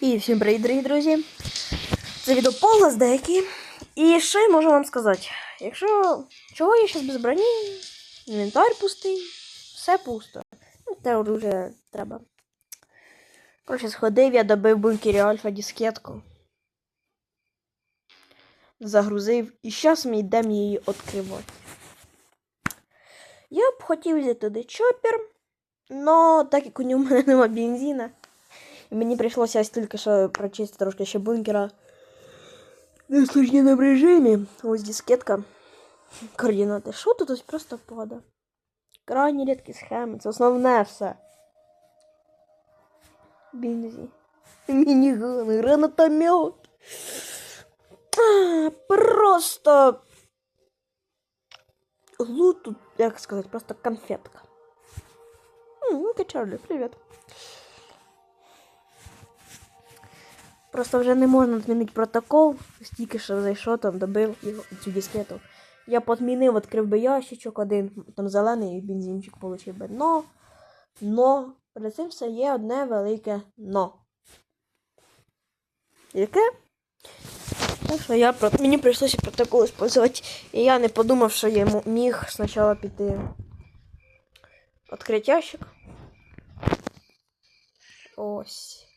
І всім привіт, дорогі друзі! Це відео повно з деякі. І що я можу вам сказати? Якщо чого я зараз без броні, інвентар пустий, все пусто. Ну, Те вже треба. Коротше, сходив, я добив бункері альфа дискетку. Загрузив і зараз ми йдемо її відкривати. Я б хотів взяти туди чопер, але так як у нього в мене нема бензина, мені прийшлося ось тільки що прочистити трошки ще бункера в усложненому режимі. Ось дискетка. Координати. Що тут ось просто пада? Крайні рідкі схеми. Це основне все. Бензин. Мініган, гранатомет. А, Просто. Лут тут, як сказати, просто конфетка. М, Ну, ти Чарлі, Просто вже не можна змінити протокол. Стільки що зайшов, там добив його цю дискету. Я подмінив, відкрив би ящичок один, там зелений бензинчик получив би. Но, но, перед цим все є одне велике но. Яке? Так що я мені прийшлося протокол использувати. І я не подумав, що я міг спочатку піти. Відкрити ящик. Ось.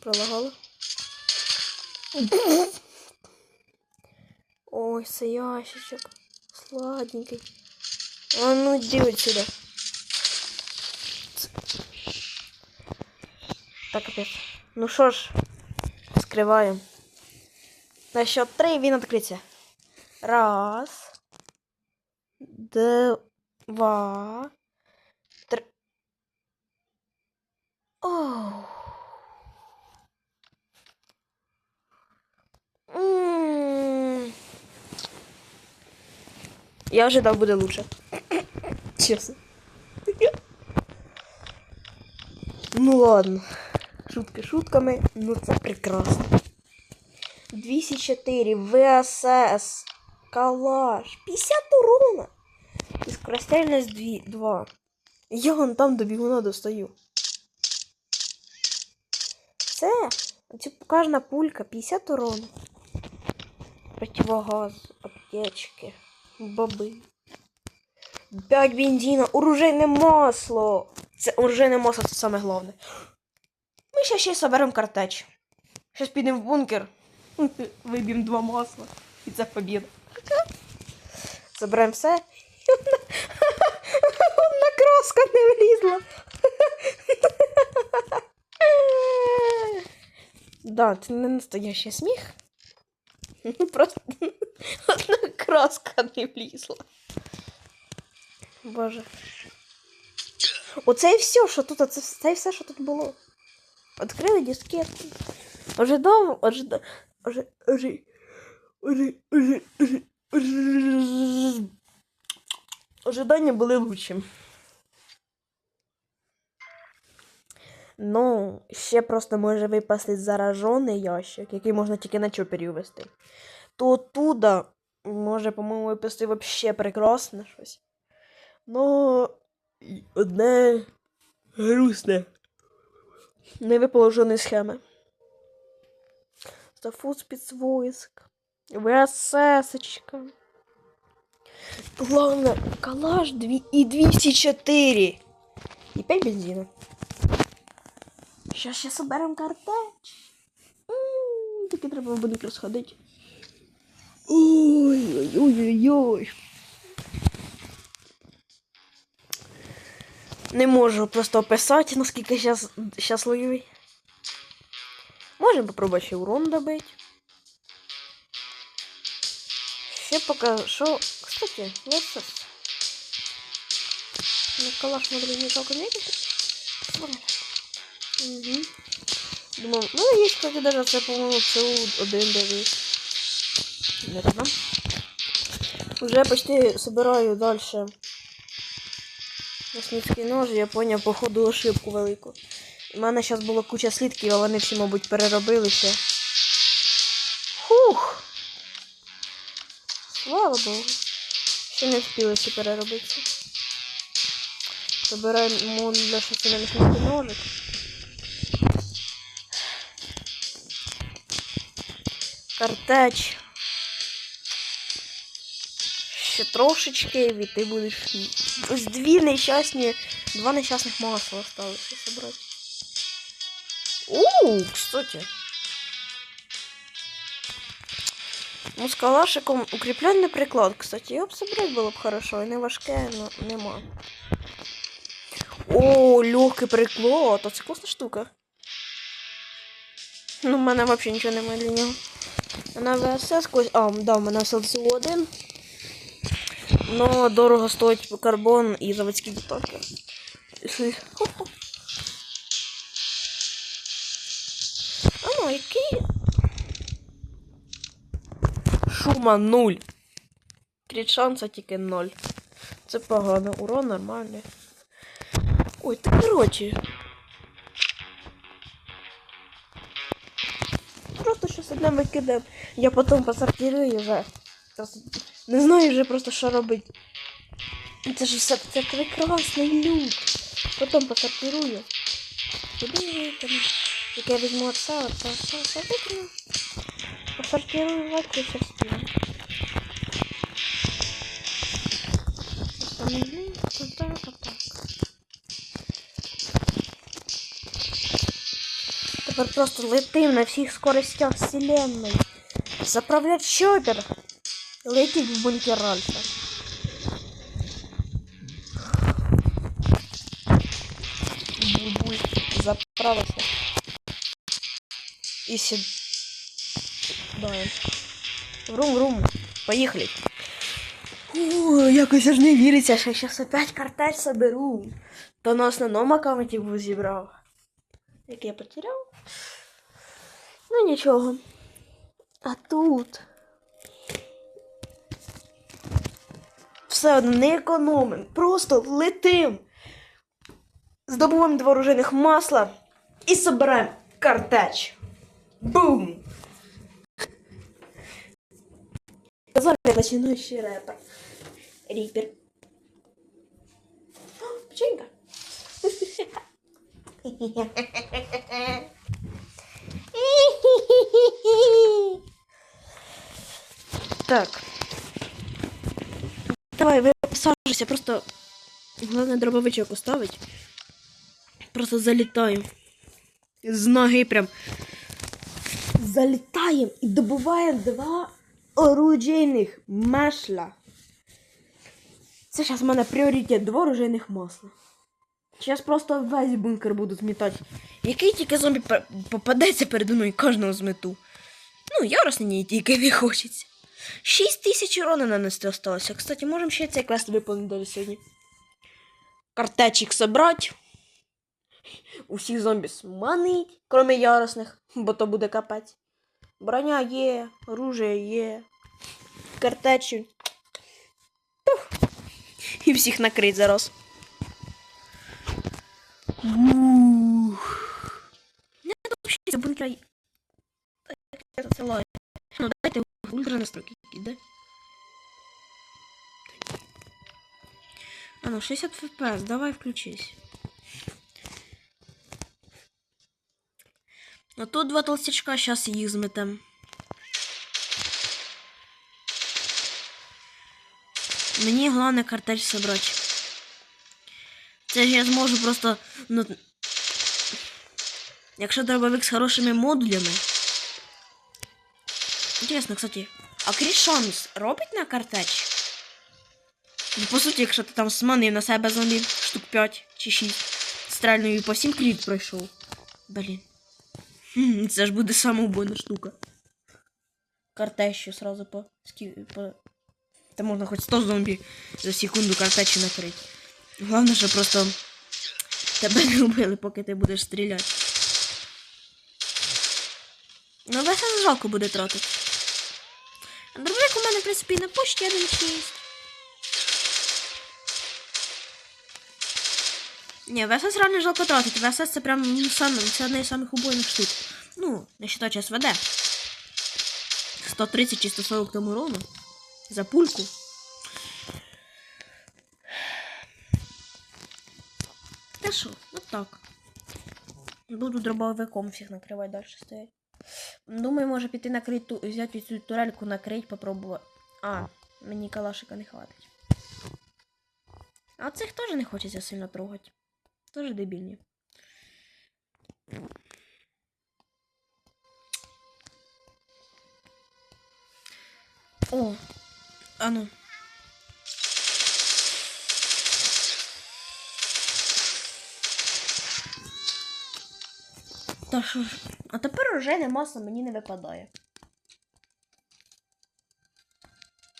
Пролагало. Ой, це ящичок. Сладенький. А ну иди вот. Так, капец. Ну що ж, скриваємо. На счет три він відкриться. Раз. Два. Три. Оу. Я ожидал, буде лучше. Честно. Ну ладно. Шутки шутками, ну це прекрасно. 204 ВСС. Калаш. 50 урона. І скорострельність 2. 2. Я вон там до бігуна достаю. Це. Оце кожна пулька 50 урона. Противогаз, аптечки, бобы. 5 бензина, оружейне масло. Це оружейне масло це саме головне. Ми ще ще соберемо картеч. Щас підемо в бункер. Виб'ємо два масла. І це побіда. Заберемо все. Одна краска не влізла. Да, це не настоящий сміх. Ну, Просто одна краска не влізла. Боже. Оце і все, що тут, оце, це і все, що тут було. Відкрили дискетку. Ожидав, ожидав, ожи, ожи, ожи, ожи, ожи, ожи. Ожидання були лучшим. Ну, ще просто може випасти заражений ящик, який можна тільки на чопері ввести. То оттуда може, по-моєму, випасти вообще прекрасне щось. Ну, одне грустне. Не випало жодної схеми. Зафу спецвойск. ВССочка. Главное, калаш дві... і 204. І 5 бензина. Щас ще соберем картеч. Тільки треба в будинок розходити. Ой-ой-ой-ой-ой. Не можу просто описати, наскільки щас... щасливий. Можемо попробувати ще урон добити. Ще поки що. Кстати, версус. На калаш могли не только метить. Угу. Думав, ну є, кстати, даже це, по-моєму, ЦУ 1 дивись. Там. Уже почти собираю дальше. Мясницький нож, я поняв, походу, ошибку велику. У мене зараз було куча слідків, а вони всі, мабуть, переробилися. Фух! Слава Богу. Ще не встигли всі переробитися. Забираємо для шестинамісний ножик. Картеч. Ще трошечки, і ти будеш. Ось дві нещасні. Два нещасних масла осталося собрати. У, кстати. Ну, з калашиком укріплений приклад, кстати, його б собрати було б хорошо, і не важке, но нема. О, легкий приклад, а це класна штука. Ну, в мене взагалі нічого немає для нього. На ВСС когось. А, да, в мене всього один. Но дорого стоїть карбон і заводські детальки. А ну, який? Шума нуль. Кріт шанса тільки ноль. Це погано. Урон нормальний. Ой, та короче. Просто щось. Я потім посортирую вже. Не знаю вже просто що робити. Це ж все це прекрасний люк. Потім посортирую. Викину? Як я візьму оце, оце, оце викину. Посортирую легко частину. Остальные Тепер просто летим на всіх скоростях вселенной. Заправлять чопер. Летіть в бункер Ральфа. Буль-буль. Заправився. І сід... Да. Врум-врум. Поїхали. О, якось аж не я зараз опять картель соберу. То на основному аккаунті був зібрав. Як я потеряв. Ну нічого. А тут. Все одно не економим. Просто летим. Здобуваємо два оружейних масла і собираємо картеч. Бум! Казали начинающий рэпер. Рипер. О, Печенька. Так. Давай, ви посажуйся, просто головне дробовичок оставить. Просто залітаю. З ноги прям. Залітаємо і добуваємо два оружейних масла. Це зараз в мене пріоритет два оружейних масла. Зараз просто весь бункер буду змітати. Який тільки зомбі попадеться передо мною кожного змету. Ну, яростно мені тільки не хочеться. 6 тисяч урона нанести осталося. Кстати, можемо ще цей квест виповнити сьогодні. Картечик собрать. Усіх зомбі сманить, кроме яростних, бо то буде капець. Броня є, оружие є, картечі. Пух. І всіх накрить зараз. Не вообще бункера. Це лай. Ну, дайте ультра настройки, да? А ну, 60 FPS, давай включись. Ну тут два толстячка, сейчас їх зметем. Мені головне картель собрати. Це ж я зможу просто. Ну, якщо дробовик з хорошими модулями. Інтересно, кстати, а Крішанс робить на картеч? Ну, по суті, якщо ти там сманив на себе зомбі штук 5 чи 6 стрельною і по 7 кліт пройшов. Блін. Це ж буде сама убойна штука. Картещу сразу по, по... Та можна хоч 100 зомбі за секунду картечу накрити. Головне, що просто тебе не вбили, поки ти будеш стріляти. Ну, весело жалко буде тратити. А дробовик у мене, в принципі, на почті 1.6. Ні, ВСС реально жалко тратити. ВСС це прям ну, саме, це одне з самих убойних штук. Ну, не считаючи СВД. 130 чи 140 тому урону. За пульку. Я що? От так. Буду дробовиком всіх накривати далі стоять. Думаю, може піти накрити ту, взяти цю турельку, накрити, попробувати. А, мені калашика не хватить. А цих теж не хочеться сильно трогати. Теж дебільні. О, а Та що ж? А тепер уже масла мені не випадає.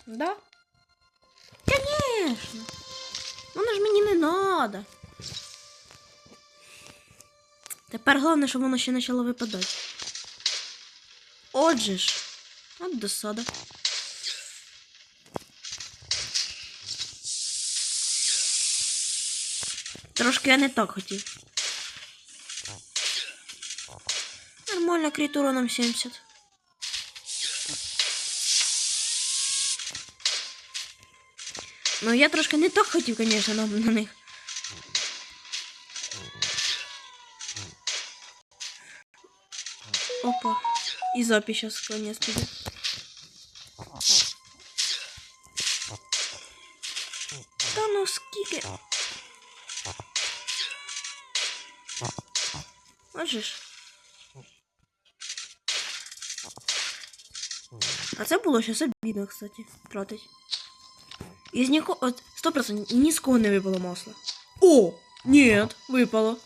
Да? Конечно. Воно ж мені не надо. Тепер головне, щоб воно ще почало випадати. Отже ж. От досада. Трошки я не так хотів. Нормально, крит уроном 70. Ну, я трошки не так хотів, звісно, на, на них. Опа. І запись сейчас конец піде. Та ну скільки. Отже А це було щось обідно, кстати, тратить. Із нікого. От 100% ні з кого не випало масло. О! Ні, випало.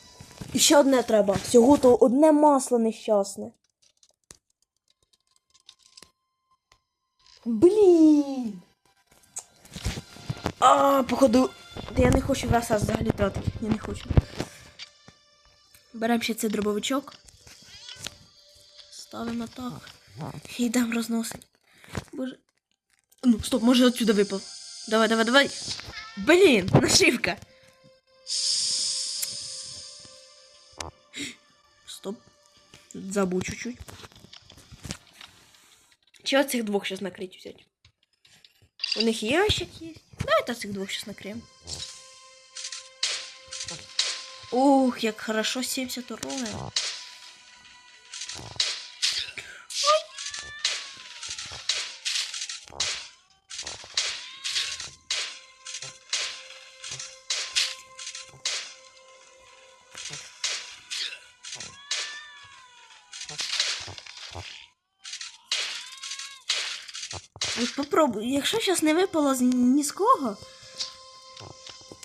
І ще одне треба. Всього то одне масло нещасне. Блін. А, походу. Та я не хочу веса взагалі тратити. Я не хочу. Беремо ще цей дробовичок. Ставимо так. І йдемо розносить. Боже. Ну, стоп, може отсюда випав. Давай, давай, давай. Блін, нашивка. Стоп. Забув чуть-чуть. Чи от цих двох сейчас накрыть взять? У них ящик есть. Давайте цих двох сейчас накрием. Ух, як хорошо 70 урона. Попробуй, якщо зараз не випало ні з кого,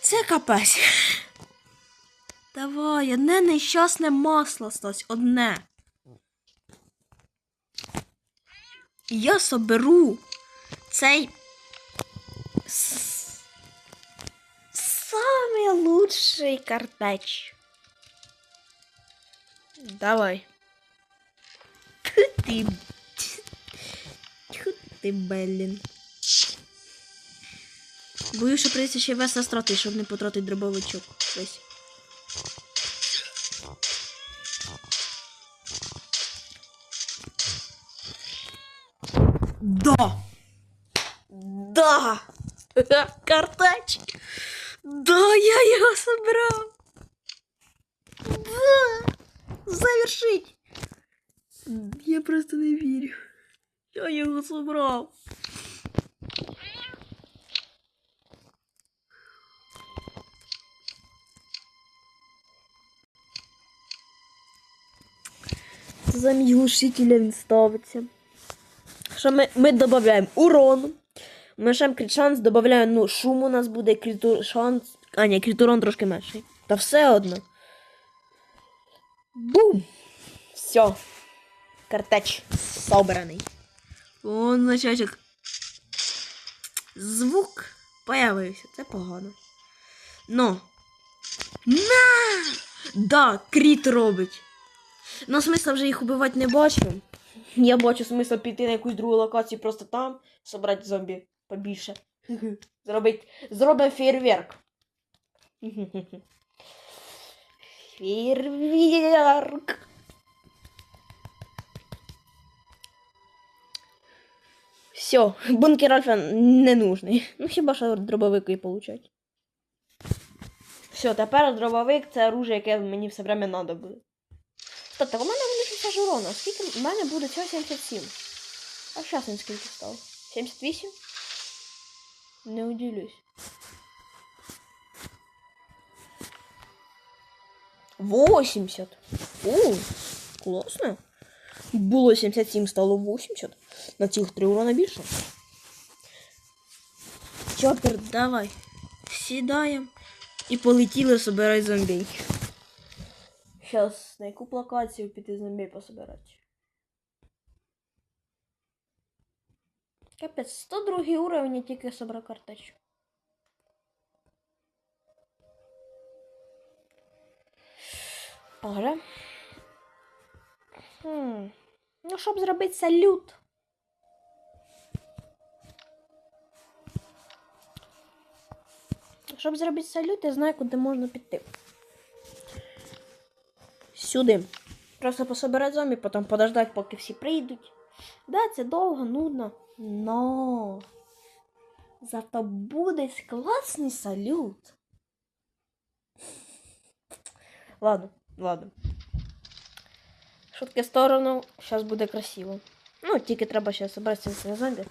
це капець. Давай, одне нещасне масло стось, одне. Я соберу цей с- самый лучший картеч. Давай. Ти ти, Беллін. Боюсь, що прийдеться ще веса страти, щоб не потратити дробовичок. Весь. Да! Да! Картач! Да, я його собрав! Да! Завершить! Я просто не вірю. Я його собрав. Замість глушителя він ставиться. Що ми, ми додаємо урон. Мешаємо крит шанс, додаємо, ну, шум у нас буде, криту шанс. А, ні, крит урон трошки менший. Та все одно. Бум! Все. Картеч собраний. О, значочок. Звук появився. Це погано. Но. На! Да, кріт робить. Ну, смисла вже їх убивати не бачу. Я бачу смисл піти на якусь другу локацію просто там, собрати зомбі побільше. Зробить. Зробимо фейерверк. Фейерверк. Все, бункер Альфа не нужний. Ну хіба що дробовики получать. Все, тепер дробовик це оружие, яке мені все время треба буде. Тобто, у мене вони ж урона. Скільки в мене буде цього 77? А зараз він скільки став? 78? Не удивлюсь. 80. О, класно. Було 77, стало 80. На цих 3 урона більше. Чопер, давай. Сідаємо. І полетіли собирати зомбей. Зараз на яку локацію піти зомбей пособирати? Капець, 102 уровень я тільки собрав карточку. Ага. Хм. Ну, щоб зробити салют. Щоб зробити салют, я знаю, куди можна піти. Сюди. Просто пособирати зомбі, потім подождати, поки всі прийдуть. Да, це довго, нудно. Но зато буде класний салют. Ладно, ладно. Шутки в сторону, зараз буде красиво. Ну, тільки треба ще зібратися на зомбі.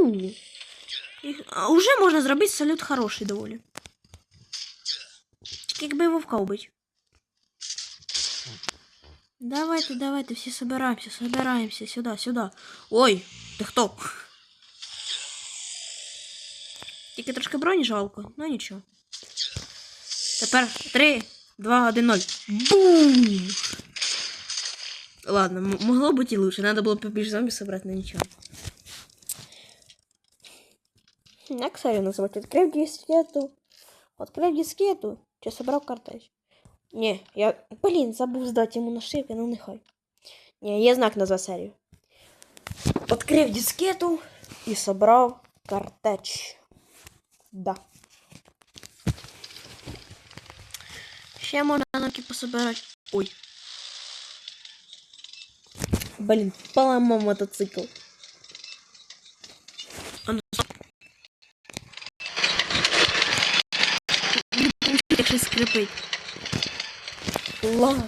У, їх- а уже можна зробити салют хороший доволі. Тільки якби вовка вбить. Давайте, давайте, всі собираємося, собираємося сюди, сюди. Ой, ти хто? Тільки трошки броні жалко, ну нічого. Тепер 3, 2, 1, 0. Бум! Ладно, могло бути і лучше. Надо було побільше зомбі собрати, но нічого. Як серію називати? Відкрив дискету. Відкрив дискету. Чи собрав картеч? Ні, я. Блін, забув здати йому нашивки, ну нехай. Ні, є знак назва серію. Відкрив дискету і собрав картеч. Да. Ще можна навки пособирати. Ой. Блін, поламав мотоцикл. щось скрипить. Класно.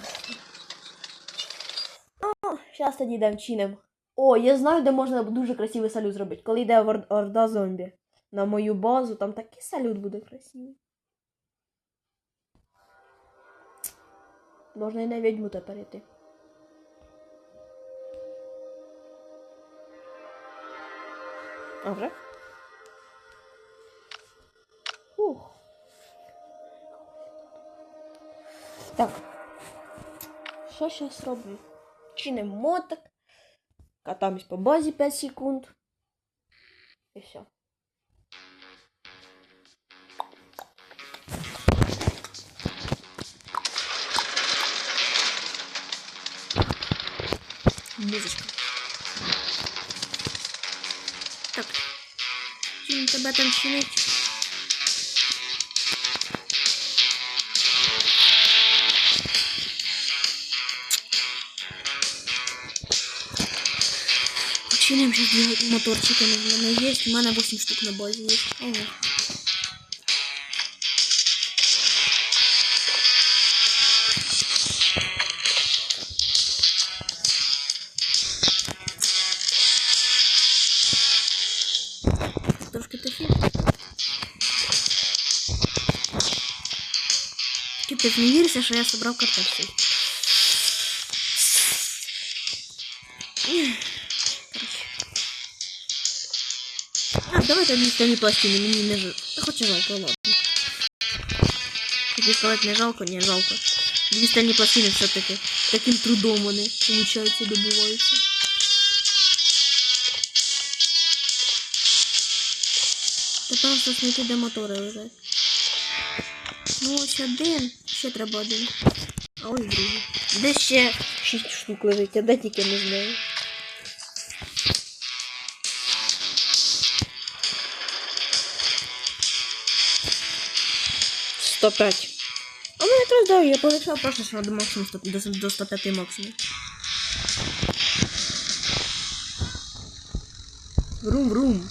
О, зараз тоді йдемо чинем. О, я знаю, де можна дуже красивий салют зробити. Коли йде ор- орда зомбі. На мою базу, там такий салют буде красивий. Можна і на відьму тепер йти. А вже? Ух. Так. Що зараз роблю? Чиним моток. Катаемся по базі 5 секунд. І все. Музичка. Так. Чим тебе там чинить? Чиним сейчас моторчики у мене є. У мене 8 штук на базі є. Ого. Трошки. Кипець, не віриться, що я собрав картошку. Давайте дві пластини, мені не жалко. Хоча жалко, ладно. Хотів сказати, не жалко, не жалко. Дві стальні пластини все-таки таким трудом вони, получаються, добуваються. Тепер щось знайти, де мотори лежать. Ну ось один, ще треба один. А ось другий. Де ще шість штук лежить, а де тільки не знаю. 105. А мене якраз дав, я полишав просто що до максимум до 105 максимум. Врум-врум.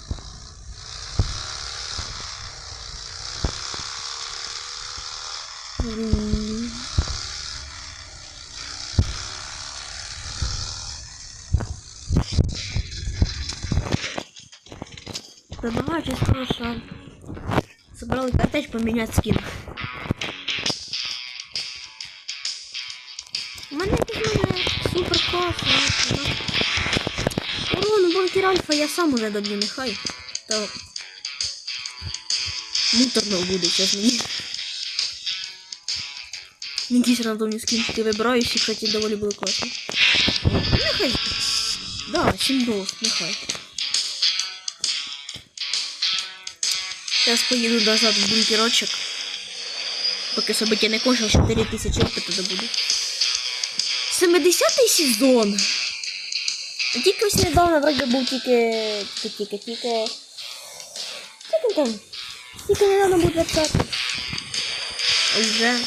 Добавайтесь, хорошо. Собрал опять поменять скин. Супер класно. Урон бункер альфа я сам уже доб'ю, нехай. То муторно буде, чесно. мені. Якісь рандомні скінчики вибираю, всі, кстати, доволі були класні. Нехай. Да, 7 доларів, нехай. Зараз поїду назад в бункерочок. Поки события не кончилось, 4000 опиту добуду. 70-й сезон. Тільки ось недавно вроде був тільки. Тільки, тільки, тільки. Там. Тільки недавно був 20. А вже.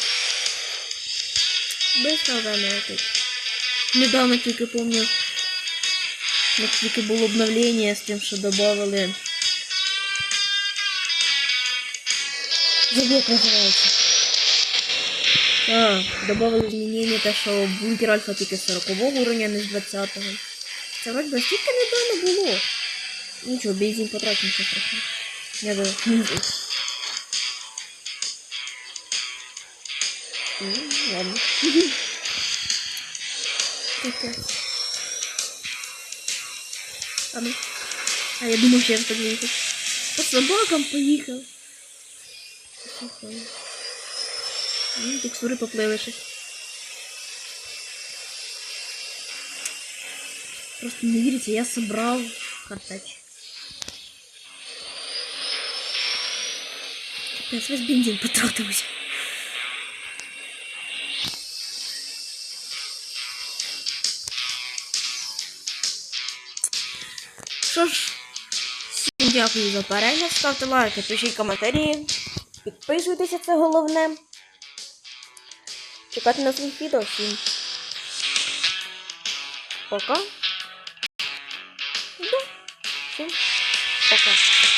Быстро время летить. Недавно тільки помню. Як тільки було обновлення з тим, що додавали. Забув, як називається. А, добавили змінення те, що бункер альфа тільки 40 уровня, не з 20-го. Це вроді би стільки недавно було. Нічого, бензин нічого страшного. Я. Ну, ладно. А ну. А я думав, що я виїхав. По собакам поїхав. Слухай. Ну, текстури поплили щось. Просто не верите, я собрал картач. Капец, весь бензин потратился. Що ж, всім дякую за перегляд, ставте лайки, пишіть коментарі, підписуйтеся, це головне. Чекайте на своїх відео всім. Пока. Да. Всім пока.